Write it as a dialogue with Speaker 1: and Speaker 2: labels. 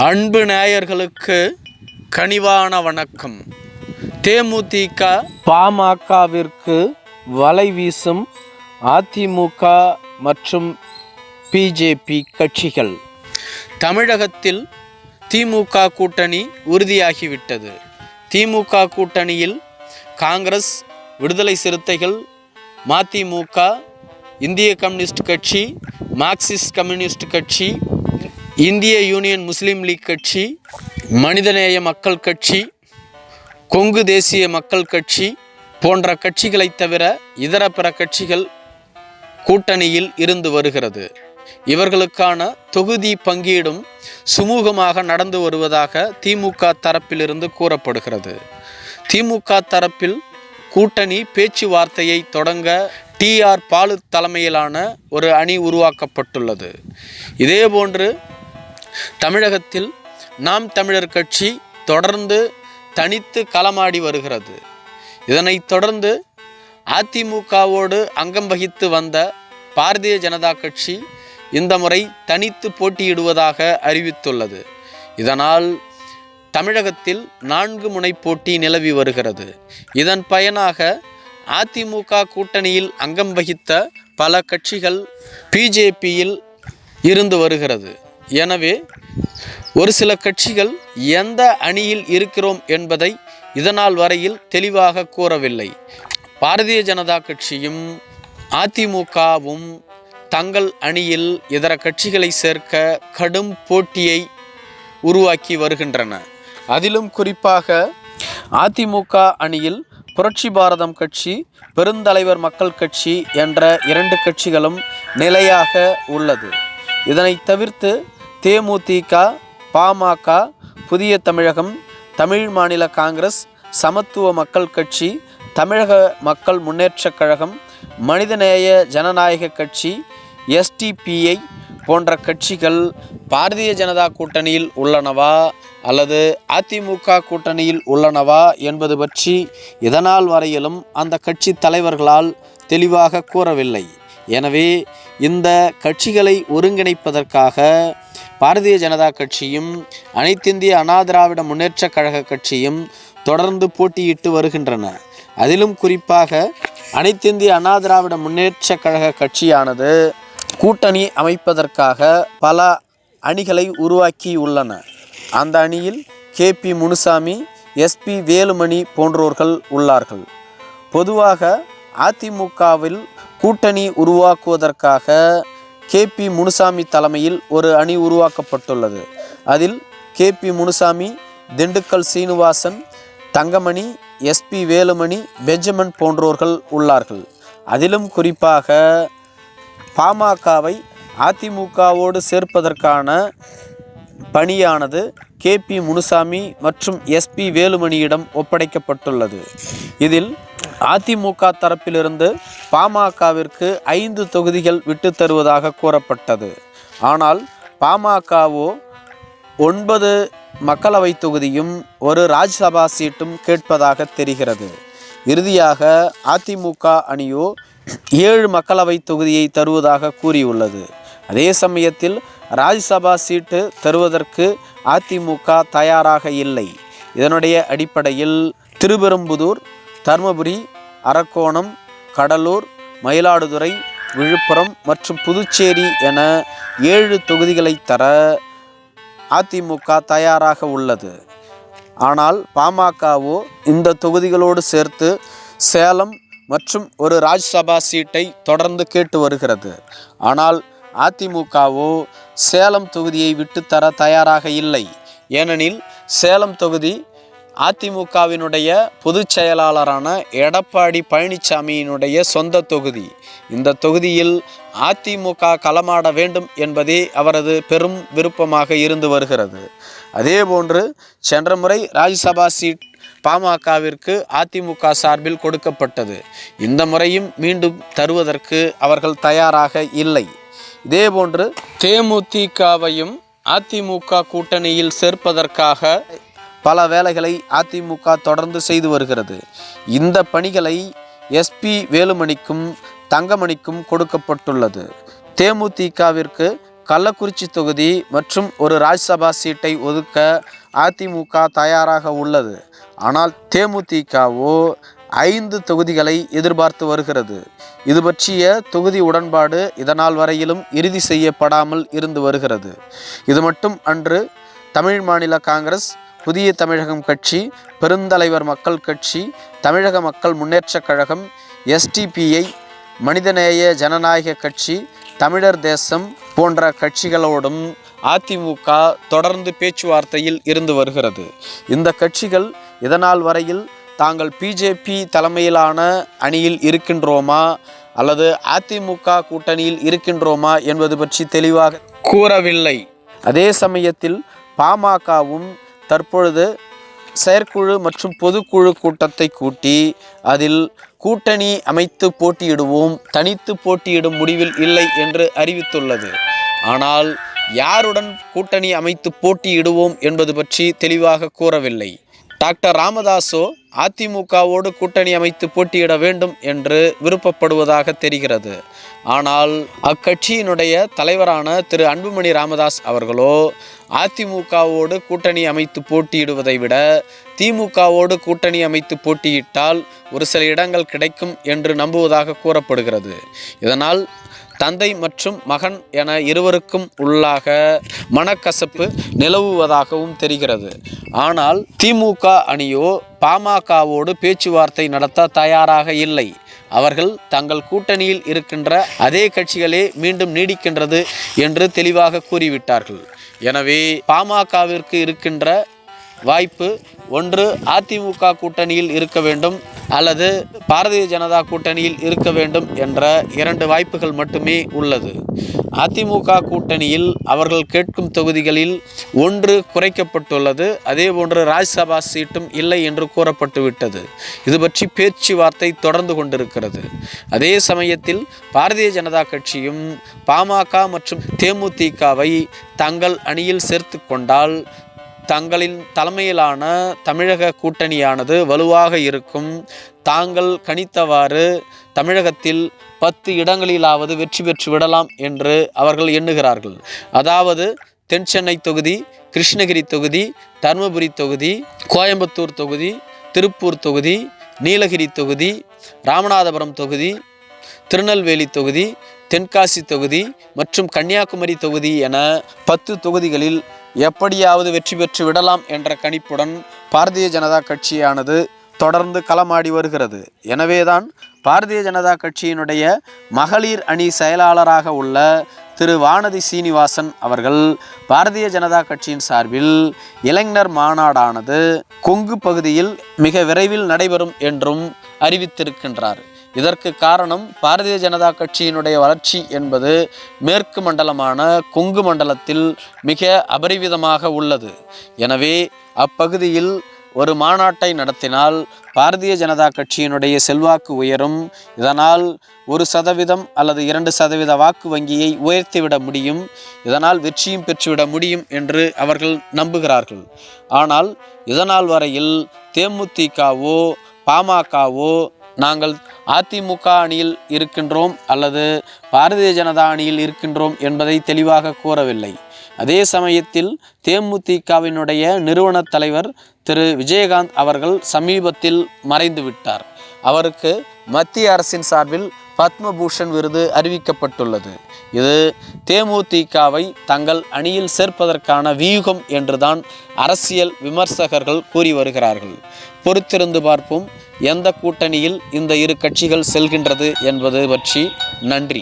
Speaker 1: அன்பு நேயர்களுக்கு கனிவான வணக்கம். தேமுதிக பாமகவிற்கு வலை வீசும் அதிமுக மற்றும் பிஜேபி கட்சிகள். தமிழகத்தில் திமுக கூட்டணி உறுதியாகிவிட்டது. திமுக கூட்டணியில் காங்கிரஸ் விடுதலை சிறுத்தைகள் மதிமுக இந்திய கம்யூனிஸ்ட் கட்சி மார்க்சிஸ்ட் கம்யூனிஸ்ட் கட்சி இந்திய யூனியன் முஸ்லீம் லீக் கட்சி மனிதநேய மக்கள் கட்சி கொங்கு தேசிய மக்கள் கட்சி போன்ற கட்சிகளைத் தவிர இதர பிற கட்சிகள் கூட்டணியில் இருந்து வருகிறது. இவர்களுக்கான தொகுதி பங்கீடும் சுமூகமாக நடந்து வருவதாக திமுக தரப்பிலிருந்து கூறப்படுகிறது. திமுக தரப்பில் கூட்டணி பேச்சுவார்த்தையை தொடங்க டிஆர் பாலு தலைமையிலான ஒரு அணி உருவாக்கப்பட்டுள்ளது. இதேபோன்று தமிழகத்தில் நாம் தமிழர் கட்சி தொடர்ந்து தனித்து களமாடி வருகிறது. இதனைத் தொடர்ந்து அதிமுகவோடு அங்கம் வகித்து வந்த பாரதிய ஜனதா கட்சி இந்த முறை தனித்து போட்டியிடுவதாக அறிவித்துள்ளது. இதனால் தமிழகத்தில் நான்கு முனை போட்டி நிலவி வருகிறது. இதன் பயனாக அதிமுக கூட்டணியில் அங்கம் வகித்த பல கட்சிகள் பிஜேபியில் இருந்து வருகிறது. எனவே ஒரு சில கட்சிகள் எந்த அணியில் இருக்கிறோம் என்பதை இதனால் வரையில் தெளிவாக கூறவில்லை. பாரதிய ஜனதா கட்சியும் அதிமுகவும் தங்கள் அணியில் இதர கட்சிகளை சேர்க்க கடும் போட்டியை உருவாக்கி வருகின்றன. அதிலும் குறிப்பாக அதிமுக அணியில் புரட்சி பாரதம் கட்சி பெருந்தலைவர் மக்கள் கட்சி என்ற இரண்டு கட்சிகளும் நிலையாக உள்ளது. இதனை தவிர்த்து தேமுதிக பாமக புதிய தமிழகம் தமிழ் மாநில காங்கிரஸ் சமத்துவ மக்கள் கட்சி தமிழக மக்கள் முன்னேற்றக் கழகம் மனிதநேய ஜனநாயக கட்சி எஸ்டிபிஐ போன்ற கட்சிகள் பாரதிய ஜனதா கூட்டணியில் உள்ளனவா அல்லது அதிமுக கூட்டணியில் உள்ளனவா என்பது பற்றி இதனால் வரையிலும் அந்த கட்சி தலைவர்களால் தெளிவாக கூறவில்லை. எனவே இந்த கட்சிகளை ஒருங்கிணைப்பதற்காக பாரதிய ஜனதா கட்சியும் அனைத்திந்திய அண்ணா திராவிட முன்னேற்றக் கழக கட்சியும் தொடர்ந்து போட்டியிட்டு வருகின்றன. அதிலும் குறிப்பாக அனைத்திந்திய அண்ணா திராவிட கழக கட்சியானது கூட்டணி அமைப்பதற்காக பல அணிகளை உருவாக்கி உள்ளன. அந்த அணியில் K. P. Munusamy SP Velumani போன்றோர்கள் உள்ளார்கள். பொதுவாக அதிமுகவில் கூட்டணி உருவாக்குவதற்காக கேபி முனுசாமி தலைமையில் ஒரு அணி உருவாக்கப்பட்டுள்ளது. அதில் KP Munusamy Dindigul Srinivasan Thangamani SP Velumani Benjamin போன்றோர்கள் உள்ளார்கள். அதிலும் குறிப்பாக பாமகவை அதிமுகவோடு சேர்ப்பதற்கான பணியானது கே பி முனுசாமி மற்றும் எஸ்பி வேலுமணியிடம் ஒப்படைக்கப்பட்டுள்ளது. இதில் அதிமுக தரப்பிலிருந்து பாமகவிற்கு ஐந்து தொகுதிகள் விட்டு தருவதாக கூறப்பட்டது. ஆனால் பாமகவோ ஒன்பது மக்களவை தொகுதியும் ஒரு ராஜ்யசபா சீட்டும் கேட்பதாக தெரிகிறது. இறுதியாக அதிமுக அணியோ ஏழு மக்களவை தொகுதியை தருவதாக கூறியுள்ளது. அதே சமயத்தில் ராஜ்யசபா சீட்டு தருவதற்கு அதிமுக தயாராக இல்லை. இதனுடைய அடிப்படையில் திருபெரும்புதூர் தருமபுரி அரக்கோணம் கடலூர் மயிலாடுதுறை விழுப்புரம் மற்றும் புதுச்சேரி என ஏழு தொகுதிகளை தர அதிமுக தயாராக உள்ளது. ஆனால் பாமகவோ இந்த தொகுதிகளோடு சேர்த்து சேலம் மற்றும் ஒரு ராஜ்யசபா சீட்டை தொடர்ந்து கேட்டு வருகிறது. ஆனால் அதிமுகவோ சேலம் தொகுதியை விட்டுத்தர தயாராக இல்லை. ஏனெனில் சேலம் தொகுதி அதிமுகவினுடைய பொதுச் செயலாளரான எடப்பாடி பழனிசாமியினுடைய சொந்த தொகுதி. இந்த தொகுதியில் அதிமுக களமாட வேண்டும் என்பதே அவரது பெரும் விருப்பமாக இருந்து வருகிறது. அதேபோன்று சென்ற முறை ராஜ்யசபா சீட் பாமகவிற்கு அதிமுக சார்பில் கொடுக்கப்பட்டது. இந்த முறையும் மீண்டும் தருவதற்கு அவர்கள் தயாராக இல்லை. இதேபோன்று தேமுதிகவையும் அதிமுக கூட்டணியில் சேர்ப்பதற்காக பல வேலைகளை அதிமுக தொடர்ந்து செய்து வருகிறது. இந்த பணிகளை எஸ்பி வேலுமணிக்கும் தங்கமணிக்கும் கொடுக்கப்பட்டுள்ளது. தேமுதிகவிற்கு கள்ளக்குறிச்சி தொகுதி மற்றும் ஒரு ராஜ்சபா சீட்டை ஒதுக்க அதிமுக தயாராக உள்ளது. ஆனால் தேமுதிகவோ ஐந்து தொகுதிகளை எதிர்பார்த்து வருகிறது. இது பற்றிய தொகுதி உடன்பாடு இதனால் வரையிலும் இறுதி செய்யப்படாமல் இருந்து வருகிறது. இது மட்டும் அன்று தமிழ் மாநில காங்கிரஸ் புதிய தமிழகம் கட்சி பெருந்தலைவர் மக்கள் கட்சி தமிழக மக்கள் முன்னேற்றக் கழகம் எஸ்டிபிஐ மனிதநேய ஜனநாயக கட்சி தமிழர் தேசம் போன்ற கட்சிகளோடும் அதிமுக தொடர்ந்து பேச்சுவார்த்தையில் இருந்து வருகிறது. இந்த கட்சிகள் இதனால் வரையில் தாங்கள் பிஜேபி தலைமையிலான அணியில் இருக்கின்றோமா? அல்லது அதிமுக கூட்டணியில் இருக்கின்றோமா என்பது பற்றி தெளிவாக கூறவில்லை. அதே சமயத்தில் பாமகவும் தற்பொழுது செயற்குழு மற்றும் பொதுக்குழு கூட்டத்தை கூட்டி அதில் கூட்டணி அமைத்து போட்டியிடுவோம் தனித்து போட்டியிடும் முடிவில் இல்லை என்று அறிவித்துள்ளது. ஆனால் யாருடன் கூட்டணி அமைத்து போட்டியிடுவோம் என்பது பற்றி தெளிவாக கூறவில்லை. டாக்டர் ராமதாசோ அதிமுகவோடு கூட்டணி அமைத்து போட்டியிட வேண்டும் என்று விருப்பப்படுவதாக தெரிகிறது. ஆனால் அக்கட்சியினுடைய தலைவரான திரு அன்புமணி ராமதாஸ் அவர்களோ அதிமுகவோடு கூட்டணி அமைத்து போட்டியிடுவதை விட திமுகவோடு கூட்டணி அமைத்து போட்டியிட்டால் ஒரு சில இடங்கள் கிடைக்கும் என்று நம்புவதாக கூறப்படுகிறது. இதனால் தந்தை மற்றும் மகன் என இருவருக்கும் உள்ளாக மனக்கசப்பு நிலவுவதாகவும் தெரிகிறது. ஆனால் திமுக அணியோ பாமகவோடு பேச்சுவார்த்தை நடத்த தயாராக இல்லை. அவர்கள் தங்கள் கூட்டணியில் இருக்கின்ற அதே கட்சிகளே மீண்டும் நீடிக்கின்றது என்று தெளிவாக கூறிவிட்டார்கள். எனவே பாமகவிற்கு இருக்கின்ற வாய்ப்பு ஒன்று அதிமுக கூட்டணியில் இருக்க வேண்டும் அல்லது பாரதிய ஜனதா கூட்டணியில் இருக்க வேண்டும் என்ற இரண்டு வாய்ப்புகள் மட்டுமே உள்ளது. அதிமுக கூட்டணியில் அவர்கள் கேட்கும் தொகுதிகளில் ஒன்று குறைக்கப்பட்டுள்ளது அதேபோன்று ராஜ்யசபா ராஜ்சபா சீட்டும் இல்லை என்று கூறப்பட்டுவிட்டது. இது பற்றி பேச்சுவார்த்தை தொடர்ந்து கொண்டிருக்கிறது. அதே சமயத்தில் பாரதிய ஜனதா கட்சியும் பாமக மற்றும் தேமுதிகவை தங்கள் அணியில் சேர்த்து கொண்டால் தங்களின் தலைமையிலான தமிழக கூட்டணியானது வலுவாக இருக்கும். தாங்கள் கணித்தவாறு தமிழகத்தில் பத்து இடங்களிலாவது வெற்றி பெற்று விடலாம் என்று அவர்கள் எண்ணுகிறார்கள். அதாவது தென் சென்னை தொகுதி கிருஷ்ணகிரி தொகுதி தருமபுரி தொகுதி கோயம்புத்தூர் தொகுதி திருப்பூர் தொகுதி நீலகிரி தொகுதி ராமநாதபுரம் தொகுதி திருநெல்வேலி தொகுதி தென்காசி தொகுதி மற்றும் கன்னியாகுமரி தொகுதி என பத்து தொகுதிகளில் எப்படியாவது வெற்றி பெற்று விடலாம் என்ற கணிப்புடன் பாரதிய ஜனதா கட்சியானது தொடர்ந்து களமாடி வருகிறது. எனவேதான் பாரதிய ஜனதா கட்சியினுடைய மகளிர் அணி செயலாளராக உள்ள திரு வானதி சீனிவாசன் அவர்கள் பாரதிய ஜனதா கட்சியின் சார்பில் இளைஞர் மாநாடானது கொங்கு பகுதியில் மிக விரைவில் நடைபெறும் என்றும் அறிவித்திருக்கின்றார். இதற்கு காரணம் பாரதிய ஜனதா கட்சியினுடைய வளர்ச்சி என்பது மேற்கு மண்டலமான கொங்கு மண்டலத்தில் மிக அபரிவிதமாக உள்ளது. எனவே அப்பகுதியில் ஒரு மாநாட்டை நடத்தினால் பாரதிய ஜனதா கட்சியினுடைய செல்வாக்கு உயரும். இதனால் ஒரு சதவீதம் அல்லது இரண்டு சதவீத வாக்கு வங்கியை உயர்த்திவிட முடியும். இதனால் வெற்றியும் பெற்றுவிட முடியும் என்று அவர்கள் நம்புகிறார்கள். ஆனால் இதனால் வரையில் தேமுதிகவோ பாமகவோ நாங்கள் அதிமுக அணியில் இருக்கின்றோம் அல்லது பாரதிய ஜனதா அணியில் இருக்கின்றோம் என்பதை தெளிவாக கூறவில்லை. அதே சமயத்தில் தேமுதிகவினுடைய நிறுவன தலைவர் திரு. விஜயகாந்த் அவர்கள் சமீபத்தில் மறைந்து விட்டார் அவருக்கு மத்திய அரசின் சார்பில் பத்மபூஷன் விருது அறிவிக்கப்பட்டுள்ளது. இது தேமுதிகவை தங்கள் அணியில் சேர்ப்பதற்கான வியூகம் என்றுதான் அரசியல் விமர்சகர்கள் கூறி வருகிறார்கள். பொறுத்திருந்து பார்ப்போம் எந்த கூட்டணியில் இந்த இரு கட்சிகள் செல்கின்றது என்பது பற்றி நன்றி.